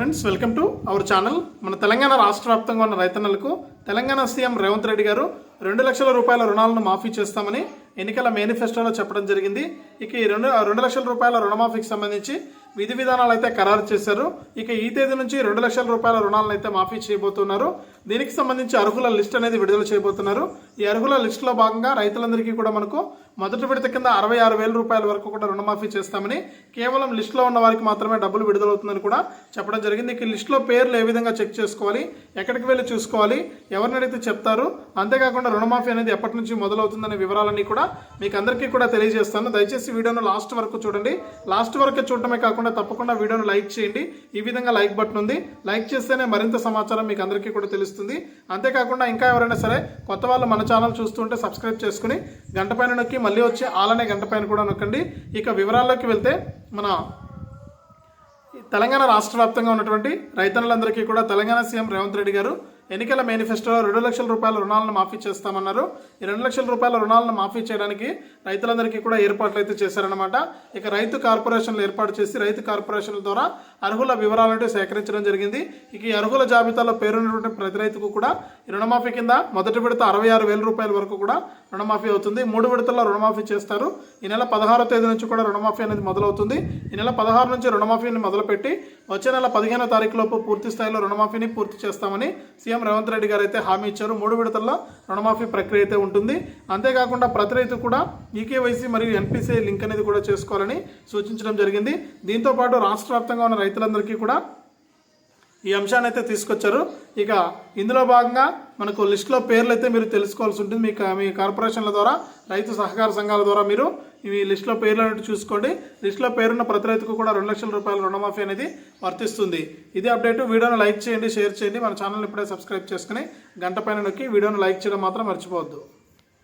Friends welcome to our channel మన తెలంగాణ రాష్ట్ర వ్యాప్తంగా ఉన్న రైతన్నలకు తెలంగాణ సీఎం రేవంత్ రెడ్డి గారు రెండు లక్షల రూపాయల రుణాలను మాఫీ చేస్తామని ఎన్నికల మేనిఫెస్టోలో చెప్పడం జరిగింది. ఇక ఈ రెండు రెండు లక్షల రూపాయల రుణమాఫీకి సంబంధించి విధి విధానాలు అయితే ఖరారు చేశారు. ఇక ఈ తేదీ నుంచి రెండు లక్షల రూపాయల రుణాలను అయితే మాఫీ చేయబోతున్నారు. దీనికి సంబంధించి అర్హుల లిస్ట్ అనేది విడుదల చేయబోతున్నారు. ఈ అర్హుల లిస్టులో భాగంగా రైతులందరికీ కూడా మనకు మొదటి విడత కింద అరవై ఆరు వేల రూపాయల వరకు కూడా రుణమాఫీ చేస్తామని కేవలం లిస్టులో ఉన్న వారికి మాత్రమే డబ్బులు విడుదలవుతుందని కూడా చెప్పడం జరిగింది. ఇక లిస్టులో పేర్లు ఏ విధంగా చెక్ చేసుకోవాలి ఎక్కడికి వెళ్ళి చూసుకోవాలి ఎవరిని అడిగితే చెప్తారు అంతేకాకుండా రుణమాఫీ అనేది ఎప్పటి నుంచి మొదలవుతుందనే వివరాలన్నీ కూడా మీకు అందరికీ కూడా తెలియజేస్తాను. దయచేసి వీడియోను లాస్ట్ వరకు చూడండి. లాస్ట్ వరకు చూడటమే కాకుండా తప్పకుండా వీడియోను లైక్ చేయండి. ఈ విధంగా లైక్ బటన్ ఉంది. లైక్ చేస్తేనే మరింత సమాచారం మీకు అందరికీ కూడా తెలుస్తుంది. అంతేకాకుండా ఇంకా ఎవరైనా సరే కొత్త వాళ్ళు మన ఛానల్ చూస్తుంటే సబ్స్క్రైబ్ చేసుకుని గంట పైన నొక్కి మళ్ళీ వచ్చి ఆలనే గంట పైన కూడా నొక్కండి. ఇక వివరాల్లోకి వెళ్తే మన తెలంగాణ రాష్ట్ర వ్యాప్తంగా ఉన్నటువంటి రైతన్నులందరికీ కూడా తెలంగాణ సీఎం రేవంత్ రెడ్డి గారు ఎన్నికల మేనిఫెస్టోలో రెండు లక్షల రూపాయల రుణాలను మాఫీ చేస్తామన్నారు. ఈ రెండు లక్షల రూపాయల రుణాలను మాఫీ చేయడానికి రైతులందరికీ కూడా ఏర్పాట్లు అయితే చేశారనమాట ఇక రైతు కార్పొరేషన్లు ఏర్పాటు చేసి రైతు కార్పొరేషన్ల ద్వారా అర్హుల వివరాలను సేకరించడం జరిగింది. ఇక ఈ అర్హుల జాబితాలో పేరున్నటువంటి ప్రతి రైతుకు కూడా ఈ రుణమాఫీ కింద మొదటి విడత అరవై ఆరు వేల రూపాయల వరకు కూడా రుణమాఫీ అవుతుంది. మూడు విడతల్లో రుణమాఫీ చేస్తారు. ఈ నెల పదహారో తేదీ నుంచి కూడా రుణమాఫీ అనేది మొదలవుతుంది. ఈ నెల పదహారు నుంచి రుణమాఫీని మొదలుపెట్టి వచ్చే నెల పదిహేనో తారీఖు లోపు పూర్తి స్థాయిలో రుణమాఫీని పూర్తి చేస్తామని సీఎం రేవంత్ రెడ్డి గారు అయితే హామీ ఇచ్చారు. మూడు విడతల్లో రుణమాఫీ ప్రక్రియ అయితే ఉంటుంది. అంతేకాకుండా ప్రతి రైతు కూడా ఈకేవైసీ మరియు ఎన్పిసిఐ లింక్ అనేది కూడా చేసుకోవాలని సూచించడం జరిగింది. దీంతో పాటు రాష్ట్ర వ్యాప్తంగా ఉన్న రైతులందరికీ కూడా ఈ అంశాన్ని అయితే తీసుకొచ్చారు. ఇక ఇందులో భాగంగా మనకు లిస్ట్లో పేర్లు అయితే మీరు తెలుసుకోవాల్సి ఉంటుంది. మీ మీ కార్పొరేషన్ల ద్వారా రైతు సహకార సంఘాల ద్వారా మీరు ఈ లిస్టులో పేర్లు అనేది చూసుకోండి. లిస్టులో పేరున్న ప్రతి రైతుకు కూడా రెండు లక్షల రూపాయల రుణమాఫీ అనేది వర్తిస్తుంది. ఇది అప్డేట్. వీడియోను లైక్ చేయండి షేర్ చేయండి. మన ఛానల్ ఇప్పుడే సబ్స్క్రైబ్ చేసుకుని గంట పైన నొక్కి వీడియోను లైక్ చేయడం మాత్రం మర్చిపోవద్దు.